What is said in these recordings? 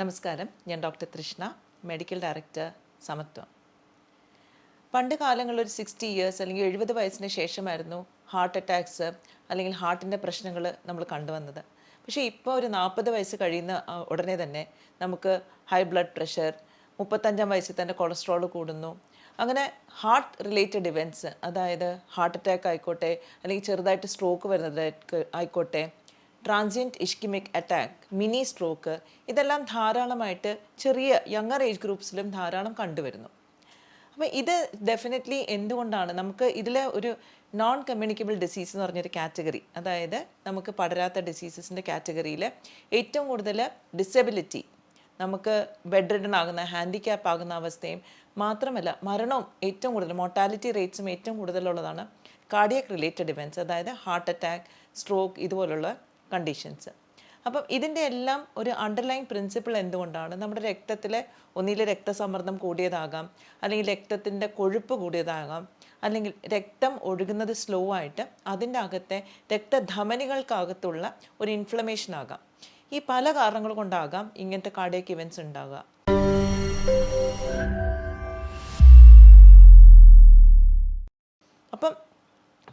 നമസ്കാരം. ഞാൻ ഡോക്ടർ തൃഷ്ണ medical director സമത്വം. പണ്ട് കാലങ്ങളിൽ ഒരു സിക്സ്റ്റി ഇയേഴ്സ് അല്ലെങ്കിൽ എഴുപത് വയസ്സിന് ശേഷമായിരുന്നു ഹാർട്ട് അറ്റാക്സ് അല്ലെങ്കിൽ ഹാർട്ടിന്റെ പ്രശ്നങ്ങൾ നമ്മൾ കണ്ടുവന്നത്. പക്ഷേ ഇപ്പോൾ ഒരു നാൽപ്പത് വയസ്സ് കഴിയുന്ന ഉടനെ തന്നെ നമുക്ക് ഹൈ ബ്ലഡ് പ്രഷർ മുപ്പത്തഞ്ചാം വയസ്സിൽ തന്നെ കൊളസ്ട്രോൾ കൂടുന്നു. അങ്ങനെ ഹാർട്ട് റിലേറ്റഡ് ഇവന്റ്സ് അതായത് ഹാർട്ട് അറ്റാക്ക് ആയിക്കോട്ടെ അല്ലെങ്കിൽ ചെറുതായിട്ട് സ്ട്രോക്ക് വരുന്നത് ആയിക്കോട്ടെ transient ischaemic attack mini stroke ഇതെല്ലാം ധാരാളമായിട്ട് ചെറിയ യങ്ങർ ഏജ് ഗ്രൂപ്പ്സിലും ധാരാളം കണ്ടുവരുന്നു. അപ്പോൾ ഇത് ഡെഫിനറ്റ്ലി എന്തുകൊണ്ടാണ്? നമുക്ക് ഇതിലെ ഒരു നോൺ കമ്മ്യൂണിക്കബിൾ ഡിസീസ് എന്ന് പറഞ്ഞൊരു കാറ്റഗറി അതായത് നമുക്ക് പടരാത്ത ഡിസീസസിന്റെ കാറ്റഗറിയിൽ ഏറ്റവും കൂടുതൽ ഡിസബിലിറ്റി നമുക്ക് ബെഡ് റിഡൺ ആകുന്ന ഹാൻഡിക്യാപ്പ് ആകുന്ന അവസ്ഥയും മാത്രമല്ല മരണവും ഏറ്റവും കൂടുതൽ മോർട്ടാലിറ്റി റേറ്റ്സും ഏറ്റവും കൂടുതലുള്ളതാണ് കാർഡിയക് റിലേറ്റഡ് ഇവന്റ്സ് അതായത് ഹാർട്ട് അറ്റാക്ക് സ്ട്രോക്ക് ഇതുപോലുള്ള കണ്ടീഷൻസ് അപ്പം ഇതിന്റെ എല്ലാം ഒരു അണ്ടർലൈൻ പ്രിൻസിപ്പിൾ എന്തുകൊണ്ടാണ്? നമ്മുടെ രക്തത്തിലെ ഒന്നിലെ രക്തസമ്മർദ്ദം കൂടിയതാകാം അല്ലെങ്കിൽ രക്തത്തിന്റെ കൊഴുപ്പ് കൂടിയതാകാം അല്ലെങ്കിൽ രക്തം ഒഴുകുന്നത് സ്ലോ ആയിട്ട് അതിന്റെ അകത്തെ രക്തധമനികൾക്കകത്തുള്ള ഒരു ഇൻഫ്ലമേഷൻ ആകാം. ഈ പല കാരണങ്ങൾ കൊണ്ടാകാം ഇങ്ങനത്തെ കാർഡിയക് ഇവന്റ്സ് ഉണ്ടാകുക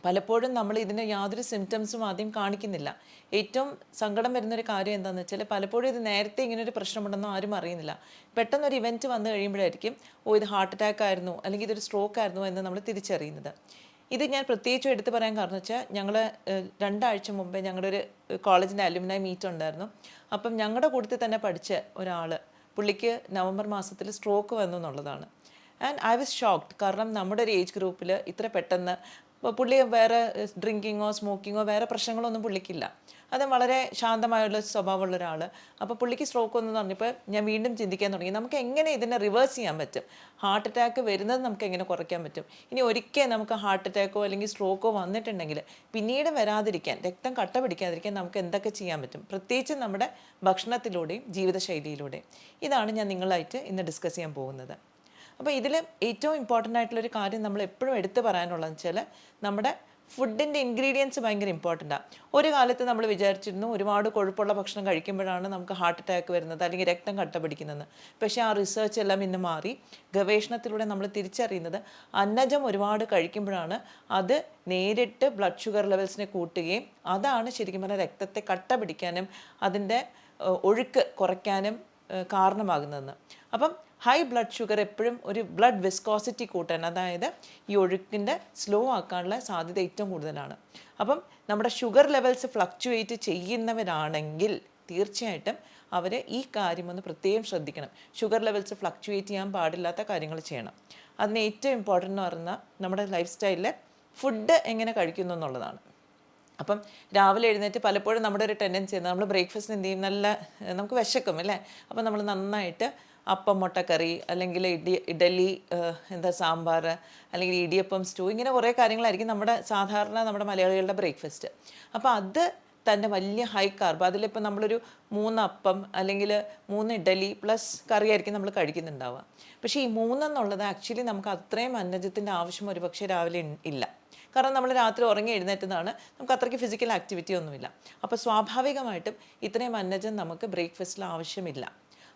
പലപ്പോഴും നമ്മൾ ഇതിന് യാതൊരു സിംറ്റംസും ആദ്യം കാണിക്കുന്നില്ല. ഏറ്റവും സങ്കടം വരുന്നൊരു കാര്യം എന്താണെന്ന് വെച്ചാൽ പലപ്പോഴും ഇത് നേരത്തെ ഇങ്ങനെ ഒരു പ്രശ്നമുണ്ടെന്നും ആരും അറിയുന്നില്ല. പെട്ടെന്ന് ഒരു ഇവന്റ് വന്നു കഴിയുമ്പോഴായിരിക്കും ഓ ഇത് ഹാർട്ട് അറ്റാക്ക് ആയിരുന്നു അല്ലെങ്കിൽ ഇതൊരു സ്ട്രോക്ക് ആയിരുന്നു എന്ന് നമ്മൾ തിരിച്ചറിയുന്നത്. ഇത് ഞാൻ പ്രത്യേകിച്ചും എടുത്തു പറയാൻ കാരണം വെച്ചാൽ ഞങ്ങൾ രണ്ടാഴ്ച മുമ്പേ ഞങ്ങളുടെ ഒരു കോളേജിന്റെ അലുമിനായി മീറ്റ് ഉണ്ടായിരുന്നു. അപ്പം ഞങ്ങളുടെ കൂട്ടത്തിൽ തന്നെ പഠിച്ച ഒരാൾ പുള്ളിക്ക് നവംബർ മാസത്തിൽ സ്ട്രോക്ക് വന്നു എന്നുള്ളതാണ്. ആൻഡ് ഐ വാസ് ഷോക്ക്ഡ് കാരണം നമ്മുടെ ഒരു ഏജ് ഗ്രൂപ്പിൽ ഇത്ര പെട്ടെന്ന് പുള്ളി വേറെ ഡ്രിങ്കിങ്ങോ സ്മോക്കിങ്ങോ വേറെ പ്രശ്നങ്ങളൊന്നും പുള്ളിക്കില്ല. അത് വളരെ ശാന്തമായുള്ള സ്വഭാവമുള്ള ഒരാൾ അപ്പോൾ പുള്ളിക്ക് സ്ട്രോക്ക് എന്ന് പറഞ്ഞപ്പോൾ ഞാൻ വീണ്ടും ചിന്തിക്കാൻ തുടങ്ങി. നമുക്ക് എങ്ങനെ ഇതിനെ റിവേഴ്സ് ചെയ്യാൻ പറ്റും? ഹാർട്ട് അറ്റാക്ക് വരുന്നത് നമുക്ക് എങ്ങനെ കുറയ്ക്കാൻ പറ്റും? ഇനി ഒരിക്കൽ നമുക്ക് ഹാർട്ട് അറ്റാക്കോ അല്ലെങ്കിൽ സ്ട്രോക്കോ വന്നിട്ടുണ്ടെങ്കിൽ പിന്നീട് വരാതിരിക്കാൻ രക്തം കട്ട പിടിക്കാതിരിക്കാൻ നമുക്ക് എന്തൊക്കെ ചെയ്യാൻ പറ്റും? പ്രത്യേകിച്ച് നമ്മുടെ ഭക്ഷണത്തിലൂടെയും ജീവിതശൈലിയിലൂടെയും. ഇതാണ് ഞാൻ നിങ്ങളായിട്ട് ഇന്ന് ഡിസ്കസ് ചെയ്യാൻ പോകുന്നത്. അപ്പോൾ ഇതിൽ ഏറ്റവും ഇമ്പോർട്ടന്റ് ആയിട്ടുള്ളൊരു കാര്യം നമ്മൾ എപ്പോഴും എടുത്തു പറയാനുള്ളതെന്ന് വെച്ചാൽ നമ്മുടെ ഫുഡിന്റെ ഇൻഗ്രീഡിയൻസ് ഭയങ്കര ഇമ്പോർട്ടന്റാണ് ഒരു കാലത്ത് നമ്മൾ വിചാരിച്ചിരുന്നു ഒരുപാട് കൊഴുപ്പുള്ള ഭക്ഷണം കഴിക്കുമ്പോഴാണ് നമുക്ക് ഹാർട്ട് അറ്റാക്ക് വരുന്നത് അല്ലെങ്കിൽ രക്തം കട്ട പിടിക്കുന്നത്. പക്ഷേ ആ റിസർച്ച് എല്ലാം ഇന്ന് മാറി. ഗവേഷണത്തിലൂടെ നമ്മൾ തിരിച്ചറിയുന്നത് അന്നജം ഒരുപാട് കഴിക്കുമ്പോഴാണ് അത് നേരിട്ട് ബ്ലഡ് ഷുഗർ ലെവൽസിനെ കൂട്ടുകയും അതാണ് ശരിക്കും പറഞ്ഞാൽ രക്തത്തെ കട്ട പിടിക്കാനും അതിന്റെ ഒഴുക്ക് കുറയ്ക്കാനും കാരണമാകുന്നതെന്ന്. അപ്പം ഹൈ ബ്ലഡ് ഷുഗർ എപ്പോഴും ഒരു ബ്ലഡ് വിസ്കോസിറ്റി കൂട്ടാൻ അതായത് ഈ ഒഴുക്കിന്റെ സ്ലോ ആക്കാനുള്ള സാധ്യത ഏറ്റവും കൂടുതലാണ്. അപ്പം നമ്മുടെ ഷുഗർ ലെവൽസ് ഫ്ലക്ച്വേറ്റ് ചെയ്യുന്നവരാണെങ്കിൽ തീർച്ചയായിട്ടും അവർ ഈ കാര്യം ഒന്ന് പ്രത്യേകം ശ്രദ്ധിക്കണം. ഷുഗർ ലെവൽസ് ഫ്ലക്ച്വേറ്റ് ചെയ്യാൻ പാടില്ലാത്ത കാര്യങ്ങൾ ചെയ്യണം. അതിന് ഏറ്റവും ഇമ്പോർട്ടന്റ് എന്ന് പറഞ്ഞാൽ നമ്മുടെ ലൈഫ് സ്റ്റൈലിൽ ഫുഡ് എങ്ങനെ കഴിക്കുന്നു എന്നുള്ളതാണ്. അപ്പം രാവിലെ എഴുന്നേറ്റ് പലപ്പോഴും നമ്മുടെ ഒരു ടെൻഡൻസി നമ്മൾ ബ്രേക്ക്ഫാസ്റ്റ് എന്ത് ചെയ്യും? നല്ല നമുക്ക് വിശക്കും അല്ലേ? അപ്പം നമ്മൾ നന്നായിട്ട് അപ്പം മുട്ടക്കറി അല്ലെങ്കിൽ ഇഡി ഇഡലി എന്താ സാമ്പാർ അല്ലെങ്കിൽ ഇടിയപ്പം സ്റ്റൂ ഇങ്ങനെ കുറേ കാര്യങ്ങളായിരിക്കും നമ്മുടെ സാധാരണ നമ്മുടെ മലയാളികളുടെ ബ്രേക്ക്ഫാസ്റ്റ്. അപ്പോൾ അത് തന്നെ വലിയ ഹൈ കാർബ് അതിലിപ്പോൾ നമ്മളൊരു മൂന്ന് അപ്പം അല്ലെങ്കിൽ മൂന്ന് ഇഡലി പ്ലസ് കറി ആയിരിക്കും നമ്മൾ കഴിക്കുന്നുണ്ടാവുക. പക്ഷേ ഈ മൂന്നെന്നുള്ളത് ആക്ച്വലി നമുക്ക് അത്രയും അന്നജത്തിന്റെ ആവശ്യം ഒരുപക്ഷെ രാവിലെ ഇല്ല. കാരണം നമ്മൾ രാത്രി ഉറങ്ങി എഴുന്നേറ്റതാണ് നമുക്ക് അത്രയ്ക്ക് ഫിസിക്കൽ ആക്ടിവിറ്റി ഒന്നുമില്ല. അപ്പോൾ സ്വാഭാവികമായിട്ടും ഇത്രയും അന്നജം നമുക്ക് ബ്രേക്ക്ഫാസ്റ്റിൽ ആവശ്യമില്ല.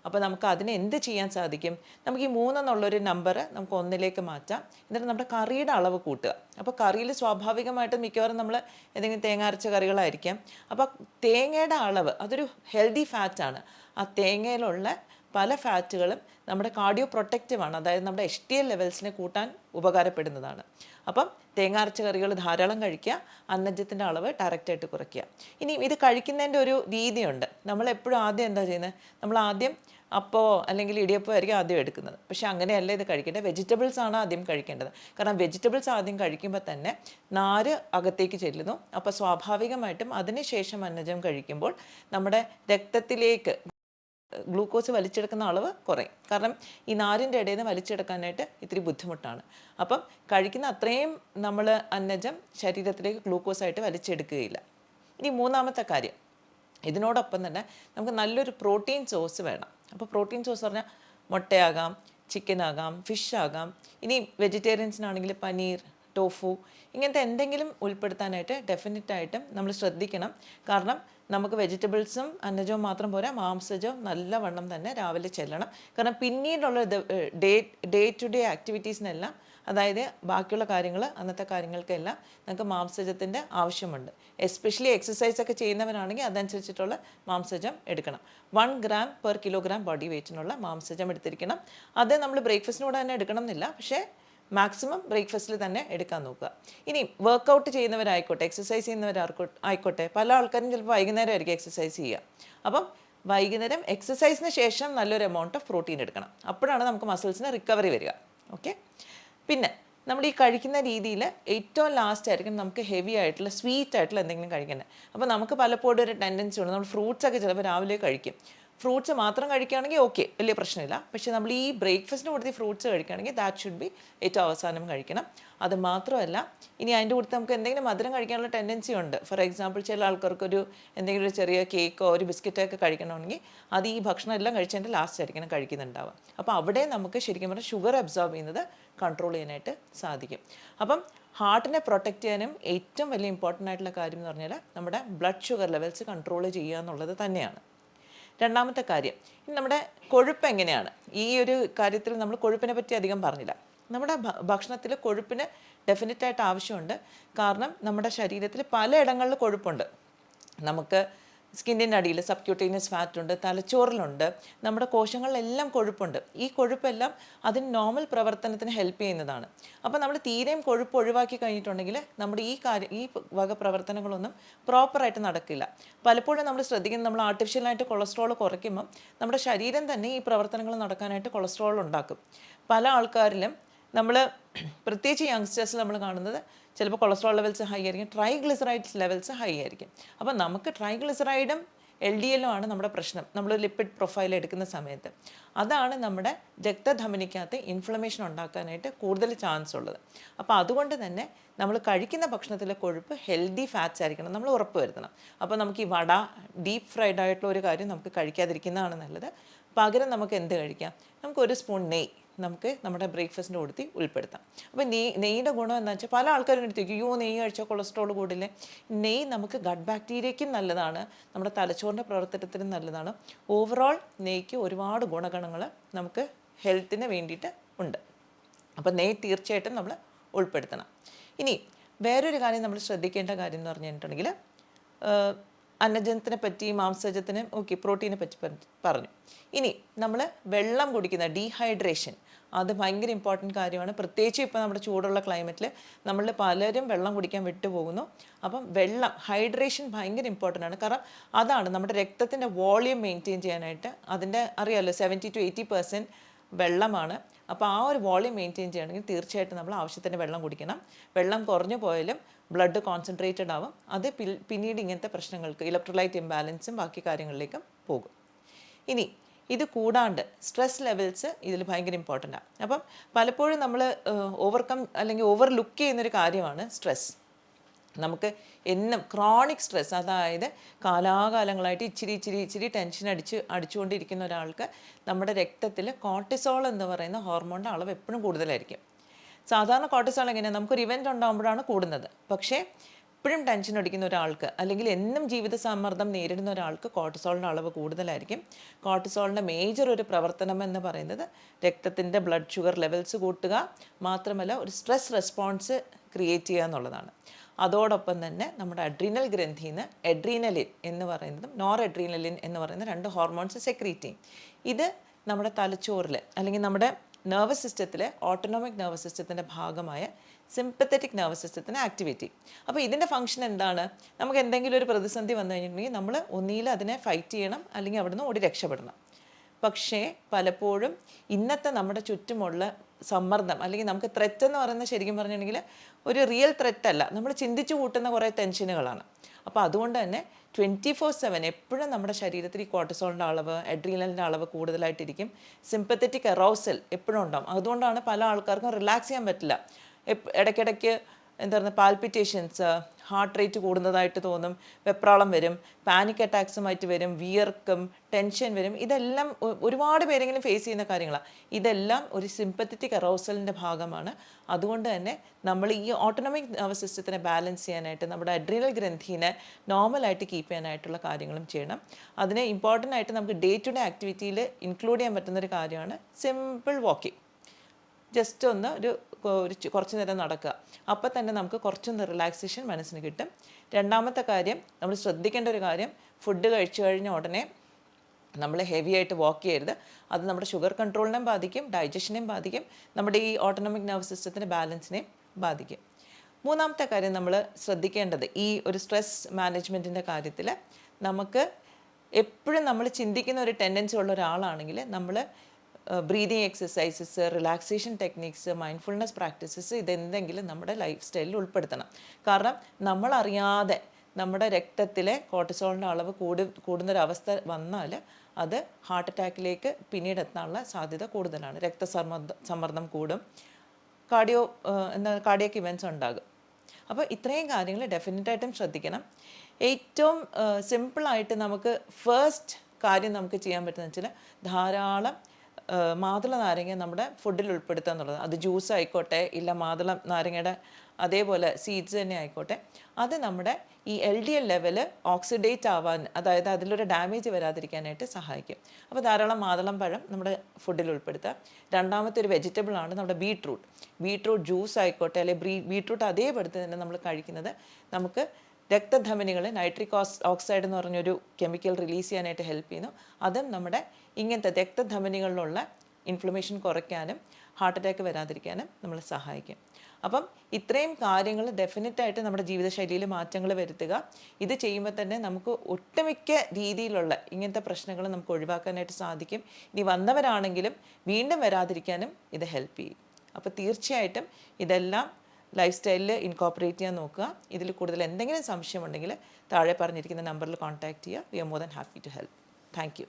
അപ്പോൾ നമുക്ക് അതിനെ എന്ത് ചെയ്യാൻ സാധിക്കും? നമുക്ക് ഈ മൂന്നെന്നുള്ളൊരു നമ്പർ നമുക്ക് ഒന്നിലേക്ക് മാറ്റാം. എന്നിട്ട് നമ്മുടെ കറിയുടെ അളവ് കൂട്ടുക. അപ്പോൾ കറിയിൽ സ്വാഭാവികമായിട്ടും മിക്കവാറും നമ്മൾ എന്തെങ്കിലും തേങ്ങ അരച്ച കറികളായിരിക്കാം. അപ്പോൾ തേങ്ങയുടെ അളവ് അതൊരു ഹെൽത്തി ഫാറ്റാണ് ആ തേങ്ങയിലുള്ള പല ഫാറ്റുകളും നമ്മുടെ കാർഡിയോ പ്രൊട്ടക്റ്റീവാണ് അതായത് നമ്മുടെ എച്ച് ടി എൽ ലെവൽസിനെ കൂട്ടാൻ ഉപകാരപ്പെടുന്നതാണ്. അപ്പം തേങ്ങ അരച്ച കറികൾ ധാരാളം കഴിക്കുക അന്നജത്തിന്റെ അളവ് ഡയറക്റ്റായിട്ട് കുറയ്ക്കുക. ഇനി ഇത് കഴിക്കുന്നതിന്റെ ഒരു രീതിയുണ്ട്. നമ്മൾ എപ്പോഴും ആദ്യം എന്താ ചെയ്യുന്നത്? നമ്മൾ ആദ്യം അപ്പോ അല്ലെങ്കിൽ ഇടിയപ്പം ആയിരിക്കും ആദ്യം എടുക്കുന്നത്. പക്ഷേ അങ്ങനെയല്ല ഇത് കഴിക്കേണ്ടത്. വെജിറ്റബിൾസ് ആണ് ആദ്യം കഴിക്കേണ്ടത്. കാരണം വെജിറ്റബിൾസ് ആദ്യം കഴിക്കുമ്പോൾ തന്നെ നാര് അകത്തേക്ക് ചെല്ലുന്നു. അപ്പോൾ സ്വാഭാവികമായിട്ടും അതിനുശേഷം അന്നജം കഴിക്കുമ്പോൾ നമ്മുടെ രക്തത്തിലേക്ക് ഗ്ലൂക്കോസ് വലിച്ചെടുക്കുന്ന അളവ് കുറയും. കാരണം ഈ നാരിന്റെ ഇടയിൽ നിന്ന് വലിച്ചെടുക്കാനായിട്ട് ഇത്തിരി ബുദ്ധിമുട്ടാണ്. അപ്പം കഴിക്കുന്ന അത്രയും നമ്മൾ അന്നജം ശരീരത്തിലേക്ക് ഗ്ലൂക്കോസ് ആയിട്ട് വലിച്ചെടുക്കുകയില്ല. ഇനി മൂന്നാമത്തെ കാര്യം. ഇതിനോടൊപ്പം തന്നെ നമുക്ക് നല്ലൊരു പ്രോട്ടീൻ സോഴ്സ് വേണം. അപ്പോൾ പ്രോട്ടീൻ സോഴ്സ് പറഞ്ഞാൽ മുട്ടയാകാം ചിക്കൻ ആകാം ഫിഷ് ആകാം. ഇനി വെജിറ്റേറിയൻസിനാണെങ്കിൽ പനീർ ടോഫു ഇങ്ങനത്തെ എന്തെങ്കിലും ഉൾപ്പെടുത്താനായിട്ട് ഡെഫിനറ്റായിട്ടും നമ്മൾ ശ്രദ്ധിക്കണം. കാരണം നമുക്ക് വെജിറ്റബിൾസും അന്നജവും മാത്രം പോരാ മാംസജവും നല്ലവണ്ണം തന്നെ രാവിലെ ചെല്ലണം. കാരണം പിന്നീടുള്ള ഡേ ഡേ ടു ഡേ ആക്ടിവിറ്റീസിനെല്ലാം അതായത് ബാക്കിയുള്ള കാര്യങ്ങൾ അന്നത്തെ കാര്യങ്ങൾക്കെല്ലാം നമുക്ക് മാംസജത്തിന്റെ ആവശ്യമുണ്ട്. എസ്പെഷ്യലി എക്സസൈസ് ഒക്കെ ചെയ്യുന്നവരാണെങ്കിൽ അതനുസരിച്ചിട്ടുള്ള മാംസജം എടുക്കണം. One gram per kilogram body വെയ്റ്റിനുള്ള മാംസജം എടുത്തിരിക്കണം. അത് നമ്മൾ ബ്രേക്ക്ഫാസ്റ്റിനോട് തന്നെ എടുക്കണം എന്നില്ല പക്ഷേ മാക്സിമം ബ്രേക്ക്ഫാസ്റ്റിൽ തന്നെ എടുക്കാൻ നോക്കുക. ഇനി വർക്കൗട്ട് ചെയ്യുന്നവരായിക്കോട്ടെ എക്സസൈസ് ചെയ്യുന്നവരാർക്കോ ആയിക്കോട്ടെ പല ആൾക്കാരും ചിലപ്പോൾ വൈകുന്നേരം ആയിരിക്കും എക്സസൈസ് ചെയ്യുക. അപ്പം വൈകുന്നേരം എക്സസൈസിന് ശേഷം നല്ലൊരു എമൗണ്ട് ഓഫ് പ്രോട്ടീൻ എടുക്കണം. അപ്പോഴാണ് നമുക്ക് മസിൽസിന് റിക്കവറി വരിക. ഓക്കെ പിന്നെ നമ്മൾ ഈ കഴിക്കുന്ന രീതിയിൽ ഏറ്റവും ലാസ്റ്റ് ആയിരിക്കും നമുക്ക് ഹെവി ആയിട്ടുള്ള സ്വീറ്റ് ആയിട്ടുള്ള എന്തെങ്കിലും കഴിക്കേണ്ടത്. അപ്പോൾ നമുക്ക് പലപ്പോഴും ഒരു ടെൻഡൻസി ഉണ്ട്. നമ്മൾ ഫ്രൂട്ട്സ് ഒക്കെ ചിലപ്പോൾ രാവിലെ കഴിക്കും. ഫ്രൂട്ട്സ് മാത്രം കഴിക്കുകയാണെങ്കിൽ ഓക്കെ വലിയ പ്രശ്നമില്ല. പക്ഷേ നമ്മൾ ഈ ബ്രേക്ക്ഫാസ്റ്റിന് കൊടുത്ത് ഫ്രൂട്ട്സ് കഴിക്കുകയാണെങ്കിൽ ദാറ്റ് ഷുഡ് ബി ഏറ്റവും അവസാനം കഴിക്കണം. അത് മാത്രമല്ല ഇനി അതിന്റെ കൂടെ നമുക്ക് എന്തെങ്കിലും മധുരം കഴിക്കാനുള്ള ടെൻഡൻസി ഉണ്ട്. ഫോർ എക്സാമ്പിൾ ചില ആൾക്കാർക്ക് ഒരു എന്തെങ്കിലും ഒരു ചെറിയ കേക്കോ ഒരു ബിസ്ക്കറ്റോ ഒക്കെ കഴിക്കണമെങ്കിൽ അത് ഈ ഭക്ഷണം എല്ലാം കഴിച്ചതിന്റെ ലാസ്റ്റ് ആയിരിക്കണം കഴിക്കുന്നുണ്ടാവുക. അപ്പോൾ അവിടെ നമുക്ക് ശരിക്കും പറഞ്ഞാൽ ഷുഗർ അബ്സോർബ് ചെയ്യുന്നത് കൺട്രോൾ ചെയ്യാനായിട്ട് സാധിക്കും. അപ്പം ഹാർട്ടിനെ പ്രൊട്ടക്റ്റ് ചെയ്യാനും ഏറ്റവും വലിയ ഇമ്പോർട്ടന്റ് ആയിട്ടുള്ള കാര്യം എന്ന് പറഞ്ഞാൽ നമ്മുടെ ബ്ലഡ് ഷുഗർ ലെവൽസ് കൺട്രോൾ ചെയ്യുക എന്നുള്ളത് തന്നെയാണ്. രണ്ടാമത്തെ കാര്യം നമ്മുടെ കൊഴുപ്പ് എങ്ങനെയാണ്? ഈ ഒരു കാര്യത്തിൽ നമ്മൾ കൊഴുപ്പിനെ പറ്റി അധികം പറഞ്ഞില്ല. നമ്മുടെ ഭക്ഷണത്തിൽ കൊഴുപ്പിന് ഡെഫിനറ്റായിട്ട് ആവശ്യമുണ്ട്. കാരണം നമ്മുടെ ശരീരത്തിൽ പലയിടങ്ങളിൽ കൊഴുപ്പുണ്ട്. നമുക്ക് സ്കിന്നിന്റെ അടിയിൽ സബ്ക്യൂട്ടേനിയസ് ഫാറ്റ് ഉണ്ട് തലച്ചോറിലുണ്ട് നമ്മുടെ കോശങ്ങളിലെല്ലാം കൊഴുപ്പുണ്ട്. ഈ കൊഴുപ്പെല്ലാം അതിന് നോർമൽ പ്രവർത്തനത്തിന് ഹെൽപ്പ് ചെയ്യുന്നതാണ്. അപ്പോൾ നമ്മൾ തീരെയും കൊഴുപ്പ് ഒഴിവാക്കി കഴിഞ്ഞിട്ടുണ്ടെങ്കിൽ നമ്മുടെ ഈ കാര്യം ഈ വക പ്രവർത്തനങ്ങളൊന്നും പ്രോപ്പറായിട്ട് നടക്കില്ല. പലപ്പോഴും നമ്മൾ ശ്രദ്ധിക്കുന്നത് നമ്മൾ ആർട്ടിഫിഷ്യലായിട്ട് കൊളസ്ട്രോൾ കുറയ്ക്കുമ്പം നമ്മുടെ ശരീരം തന്നെ ഈ പ്രവർത്തനങ്ങൾ നടക്കാനായിട്ട് കൊളസ്ട്രോൾ ഉണ്ടാക്കും. പല ആൾക്കാരിലും നമ്മൾ പ്രത്യേകിച്ച് യങ്സ്റ്റേഴ്സിൽ നമ്മൾ കാണുന്നത് ചിലപ്പോൾ കൊളസ്ട്രോൾ ലെവൽസ് ഹൈ ആയിരിക്കും ട്രൈഗ്ലിസറൈഡ്സ് ലെവൽസ് ഹൈ ആയിരിക്കും. അപ്പോൾ നമുക്ക് ട്രൈഗ്ലിസറൈഡും എൽ ഡി എല്ലും ആണ് നമ്മുടെ പ്രശ്നം. നമ്മൾ ലിപ്പിഡ് പ്രൊഫൈൽ എടുക്കുന്ന സമയത്ത്. അതാണ് നമ്മുടെ രക്തധമനിക്കകത്ത് ഇൻഫ്ലമേഷൻ ഉണ്ടാക്കാനായിട്ട് കൂടുതൽ ചാൻസ് ഉള്ളത്. അപ്പോൾ അതുകൊണ്ട് തന്നെ നമ്മൾ കഴിക്കുന്ന ഭക്ഷണത്തിലെ കൊഴുപ്പ് ഹെൽത്തി ഫാറ്റ്സ് ആയിരിക്കണം നമ്മൾ ഉറപ്പ് വരുത്തണം. അപ്പോൾ നമുക്ക് ഈ വട ഡീപ്പ് ഫ്രൈഡ് ആയിട്ടുള്ള ഒരു കാര്യം നമുക്ക് കഴിക്കാതിരിക്കുന്നതാണ് നല്ലത്. പകരം നമുക്ക് എന്ത് കഴിക്കാം? നമുക്ക് ഒരു സ്പൂൺ നെയ്യ്. നമുക്ക് നമ്മുടെ ബ്രേക്ക്ഫാസ്റ്റിന്റെ കൊടുത്തി ഉൾപ്പെടുത്താം. അപ്പോൾ നെയ് നെയ്യുടെ ഗുണം എന്താണെന്ന് വെച്ചാൽ പല ആൾക്കാരും എടുത്ത് യോ നെയ്യ് കഴിച്ചാൽ കൊളസ്ട്രോൾ കൂടില്ലേ? നെയ്യ് നമുക്ക് ഗഡ് ബാക്ടീരിയയ്ക്കും നല്ലതാണ് നമ്മുടെ തലച്ചോറിന്റെ പ്രവർത്തനത്തിനും നല്ലതാണ്. ഓവറോൾ നെയ്ക്ക് ഒരുപാട് ഗുണഗണങ്ങൾ നമുക്ക് ഹെൽത്തിന് വേണ്ടിയിട്ട് ഉണ്ട്. അപ്പോൾ നെയ്യ് തീർച്ചയായിട്ടും നമ്മൾ ഉൾപ്പെടുത്തണം. ഇനി വേറൊരു കാര്യം നമ്മൾ ശ്രദ്ധിക്കേണ്ട കാര്യം എന്ന് പറഞ്ഞിട്ടുണ്ടെങ്കിൽ അന്നജനത്തിനെ പറ്റി മാംസജത്തിന് ഓക്കെ പ്രോട്ടീനെ പറ്റി പറഞ്ഞു ഇനി നമ്മൾ വെള്ളം കുടിക്കുന്ന ഡീഹൈഡ്രേഷൻ അത് ഭയങ്കര ഇമ്പോർട്ടന്റ് കാര്യമാണ്. പ്രത്യേകിച്ച് ഇപ്പോൾ നമ്മുടെ ചൂടുള്ള ക്ലൈമറ്റിൽ നമ്മൾ പലരും വെള്ളം കുടിക്കാൻ വിട്ടുപോകുന്നു അപ്പം വെള്ളം ഹൈഡ്രേഷൻ ഭയങ്കര ഇമ്പോർട്ടന്റ് ആണ്. കാരണം അതാണ് നമ്മുടെ രക്തത്തിന്റെ വോളിയം മെയിന്റെയിൻ ചെയ്യാനായിട്ട് അതിന്റെ അറിയാമല്ലോ സെവന്റി ടു എയ്റ്റി പെർസെന്റ് വെള്ളമാണ്. അപ്പോൾ ആ ഒരു വോളിയം മെയിന്റെയിൻ ചെയ്യണമെങ്കിൽ തീർച്ചയായിട്ടും നമ്മൾ ആവശ്യത്തിന് വെള്ളം കുടിക്കണം. വെള്ളം കുറഞ്ഞു പോയാലും ബ്ലഡ് കോൺസെൻട്രേറ്റഡ് ആവും. അത് പിന്നീട് ഇങ്ങനത്തെ പ്രശ്നങ്ങൾക്ക് ഇലക്ട്രോലൈറ്റ് ഇംബാലൻസും ബാക്കി കാര്യങ്ങളിലേക്കും പോകും. ഇനി ഇത് കൂടാണ്ട് സ്ട്രെസ് ലെവൽസ് ഇതിൽ ഭയങ്കര ഇമ്പോർട്ടന്റ് ആണ് അപ്പം പലപ്പോഴും നമ്മൾ ഓവർകം അല്ലെങ്കിൽ ഓവർ ലുക്ക് ചെയ്യുന്നൊരു കാര്യമാണ് സ്ട്രെസ് നമുക്ക് എന്നും ക്രോണിക് സ്ട്രെസ് അതായത് കാലാകാലങ്ങളായിട്ട് ഇച്ചിരി ഇച്ചിരി ഇച്ചിരി ടെൻഷൻ അടിച്ച് അടിച്ചുകൊണ്ടിരിക്കുന്ന ഒരാൾക്ക് നമ്മുടെ രക്തത്തിൽ കോർട്ടിസോൾ എന്ന് പറയുന്ന ഹോർമോണിന്റെ അളവ് എപ്പോഴും കൂടുതലായിരിക്കും. സാധാരണ കോർട്ടിസോൾ എങ്ങനെയാണ് നമുക്കൊരു ഇവന്റ് ഉണ്ടാകുമ്പോഴാണ് കൂടുന്നത്. പക്ഷേ എപ്പോഴും ടെൻഷൻ അടിക്കുന്ന ഒരാൾക്ക് അല്ലെങ്കിൽ എന്നും ജീവിത സമ്മർദ്ദം നേരിടുന്ന ഒരാൾക്ക് കോർട്ടിസോളിന്റെ അളവ് കൂടുതലായിരിക്കും. കോർട്ടിസോളിന്റെ മേജർ ഒരു പ്രവർത്തനം എന്ന് പറയുന്നത് രക്തത്തിന്റെ ബ്ലഡ് ഷുഗർ ലെവൽസ് കൂട്ടുക മാത്രമല്ല ഒരു സ്ട്രെസ് റെസ്പോൺസ് ക്രിയേറ്റ് ചെയ്യുക എന്നുള്ളതാണ്. അതോടൊപ്പം തന്നെ നമ്മുടെ അഡ്രീനൽ ഗ്രന്ഥിയിൽ നിന്ന് എഡ്രീനലിൻ എന്ന് പറയുന്നതും നോർ എഡ്രീനലിൻ എന്ന് പറയുന്ന രണ്ട് ഹോർമോൺസ് സെക്രീറ്റ് ചെയ്യും. ഇത് നമ്മുടെ തലച്ചോറിൽ അല്ലെങ്കിൽ നമ്മുടെ നെർവസ് സിസ്റ്റത്തിലെ ഓട്ടോണോമിക് നെർവസ് സിസ്റ്റത്തിന്റെ ഭാഗമായ സിമ്പത്തറ്റിക് നെർവസ് സിസ്റ്റത്തിനെ ആക്ടിവേറ്റ് അപ്പോൾ ഇതിന്റെ ഫംഗ്ഷൻ എന്താണ്? നമുക്ക് എന്തെങ്കിലും ഒരു പ്രതിസന്ധി വന്നു കഴിഞ്ഞിട്ടുണ്ടെങ്കിൽ നമ്മൾ ഒന്നിയിൽ അതിനെ ഫൈറ്റ് ചെയ്യണം അല്ലെങ്കിൽ അവിടുന്ന് ഓടി രക്ഷപ്പെടണം. പക്ഷേ പലപ്പോഴും ഇന്നത്തെ നമ്മുടെ ചുറ്റുമുള്ള സമ്മർദ്ദം അല്ലെങ്കിൽ നമുക്ക് ത്രെറ്റ് എന്ന് പറയുന്നത് ശരിക്കും പറഞ്ഞിട്ടുണ്ടെങ്കിൽ ഒരു റിയൽ ത്രെറ്റ് അല്ല. നമ്മൾ ചിന്തിച്ചു കൂട്ടുന്ന കുറേ ടെൻഷനുകളാണ് അപ്പോൾ അതുകൊണ്ട് തന്നെ ട്വന്റി ഫോർ സെവൻ എപ്പോഴും നമ്മുടെ ശരീരത്തിൽ ഈ കോർട്ടിസോളിന്റെ അളവ് എഡ്രീനലിന്റെ അളവ് കൂടുതലായിട്ടിരിക്കും. സിമ്പത്തറ്റിക് അറോസൽ എപ്പോഴും ഉണ്ടാവും. അതുകൊണ്ടാണ് പല ആൾക്കാർക്കും റിലാക്സ് ചെയ്യാൻ പറ്റില്ല. ഇടയ്ക്കിടയ്ക്ക് എന്താ പറയുക പാൽപിറ്റേഷൻസ് ഹാർട്ട് റേറ്റ് കൂടുന്നതായിട്ട് തോന്നും വെപ്രാളം വരും പാനിക് അറ്റാക്സുമായിട്ട് വരും വിയർക്കും ടെൻഷൻ വരും. ഇതെല്ലാം ഒരുപാട് പേരെങ്കിലും ഫേസ് ചെയ്യുന്ന കാര്യങ്ങളാണ് ഇതെല്ലാം ഒരു സിമ്പത്തറ്റിക് അറോസലിന്റെ ഭാഗമാണ്. അതുകൊണ്ട് തന്നെ നമ്മൾ ഈ ഓട്ടോണമിക് നർവസ് സിസ്റ്റത്തിനെ ബാലൻസ് ചെയ്യാനായിട്ട് നമ്മുടെ അഡ്രീനൽ ഗ്രന്ഥിനെ നോർമലായിട്ട് കീപ്പ് ചെയ്യാനായിട്ടുള്ള കാര്യങ്ങളും ചെയ്യണം. അതിന് ഇമ്പോർട്ടന്റ് ആയിട്ട് നമുക്ക് ഡേ ടു ഡേ ആക്ടിവിറ്റിയിൽ ഇൻക്ലൂഡ് ചെയ്യാൻ പറ്റുന്ന ഒരു കാര്യമാണ് സിമ്പിൾ വാക്കിംഗ് ജസ്റ്റ് ഒന്ന് ഒരു ഒരു കുറച്ച് നേരം നടക്കുക. അപ്പോൾ തന്നെ നമുക്ക് കുറച്ചൊന്ന് റിലാക്സേഷൻ മനസ്സിന് കിട്ടും. രണ്ടാമത്തെ കാര്യം നമ്മൾ ശ്രദ്ധിക്കേണ്ട ഒരു കാര്യം ഫുഡ് കഴിച്ചു കഴിഞ്ഞ ഉടനെ നമ്മൾ ഹെവി ആയിട്ട് വാക്ക് ചെയ്യരുത്. അത് നമ്മുടെ ഷുഗർ കൺട്രോളിനെയും ബാധിക്കും ഡൈജഷനെയും ബാധിക്കും നമ്മുടെ ഈ ഓട്ടോണമിക് നെർവ് സിസ്റ്റത്തിന്റെ ബാലൻസിനെയും ബാധിക്കും. മൂന്നാമത്തെ കാര്യം നമ്മൾ ശ്രദ്ധിക്കേണ്ടത് ഈ ഒരു സ്ട്രെസ് മാനേജ്മെന്റിന്റെ കാര്യത്തിൽ നമുക്ക് എപ്പോഴും നമ്മൾ ചിന്തിക്കുന്ന ഒരു ടെൻഡൻസി ഉള്ള ഒരാളാണെങ്കിൽ നമ്മൾ breathing exercises relaxation techniques mindfulness practices ഇതെന്തെങ്കിലും നമ്മുടെ ലൈഫ് സ്റ്റൈലിൽ ഉൾപ്പെടുത്തണം. കാരണം നമ്മളറിയാതെ നമ്മുടെ രക്തത്തിലെ കോർട്ടിസോളിന്റെ അളവ് കൂടി കൂടുന്നൊരവസ്ഥ വന്നാൽ അത് ഹാർട്ട് അറ്റാക്കിലേക്ക് പിന്നീട് എത്താനുള്ള സാധ്യത കൂടുതലാണ്. രക്തസമ്മർദ്ദ സമ്മർദ്ദം കൂടും. കാർഡിയോ എന്താ കാർഡിയക് ഇവൻസ് ഉണ്ടാകും. അപ്പോൾ ഇത്രയും കാര്യങ്ങൾ ഡെഫിനറ്റായിട്ടും ശ്രദ്ധിക്കണം. ഏറ്റവും സിമ്പിളായിട്ട് നമുക്ക് ഫസ്റ്റ് കാര്യം നമുക്ക് ചെയ്യാൻ പറ്റുന്ന വെച്ചാൽ ധാരാളം മാതള നാരങ്ങ നമ്മുടെ ഫുഡിൽ ഉൾപ്പെടുത്തുക എന്നുള്ളത്. അത് ജ്യൂസ് ആയിക്കോട്ടെ ഇല്ല മാതള നാരങ്ങയുടെ അതേപോലെ സീഡ്സ് തന്നെ ആയിക്കോട്ടെ. അത് നമ്മുടെ ഈ L D L level oxidate ആവാൻ അതായത് അതിലൊരു ഡാമേജ് വരാതിരിക്കാനായിട്ട് സഹായിക്കും. അപ്പോൾ ധാരാളം മാതളം പഴം നമ്മുടെ ഫുഡിൽ ഉൾപ്പെടുത്തുക. രണ്ടാമത്തെ ഒരു വെജിറ്റബിൾ ആണ് നമ്മുടെ ബീട്രൂട്ട് ബീട്രൂട്ട് ജ്യൂസ് ആയിക്കോട്ടെ അല്ലെങ്കിൽ ബീട്രൂട്ട് അതേപോലെ തന്നെ നമ്മൾ കഴിക്കുന്നത്. നമുക്ക് രക്തധമനികൾ നൈട്രിക് ഓക്സ് ഓക്സൈഡ് എന്ന് പറഞ്ഞൊരു കെമിക്കൽ റിലീസ് ചെയ്യാനായിട്ട് ഹെൽപ്പ് ചെയ്യുന്നു. അതും നമ്മുടെ ഇങ്ങനത്തെ രക്തധമനികളിലുള്ള ഇൻഫ്ലമേഷൻ കുറയ്ക്കാനും ഹാർട്ട് അറ്റാക്ക് വരാതിരിക്കാനും നമ്മളെ സഹായിക്കും. അപ്പം ഇത്രയും കാര്യങ്ങൾ ഡെഫിനറ്റായിട്ട് നമ്മുടെ ജീവിതശൈലിയിൽ മാറ്റങ്ങൾ വരുത്തുക. ഇത് ചെയ്യുമ്പോൾ തന്നെ നമുക്ക് ഒട്ടുമിക്ക രീതിയിലുള്ള ഇങ്ങനത്തെ പ്രശ്നങ്ങൾ നമുക്ക് ഒഴിവാക്കാനായിട്ട് സാധിക്കും. ഇനി വന്നവരാണെങ്കിലും വീണ്ടും വരാതിരിക്കാനും ഇത് ഹെൽപ്പ് ചെയ്യും. അപ്പോൾ തീർച്ചയായിട്ടും ഇതെല്ലാം ലൈഫ് സ്റ്റൈലിൽ ഇൻകോപ്പറേറ്റ് ചെയ്യാൻ നോക്കുക. ഇതിൽ കൂടുതൽ എന്തെങ്കിലും സംശയമുണ്ടെങ്കിൽ താഴെ പറഞ്ഞിരിക്കുന്ന നമ്പറിൽ കോൺടാക്റ്റ് ചെയ്യുക. We are more than happy to help thank you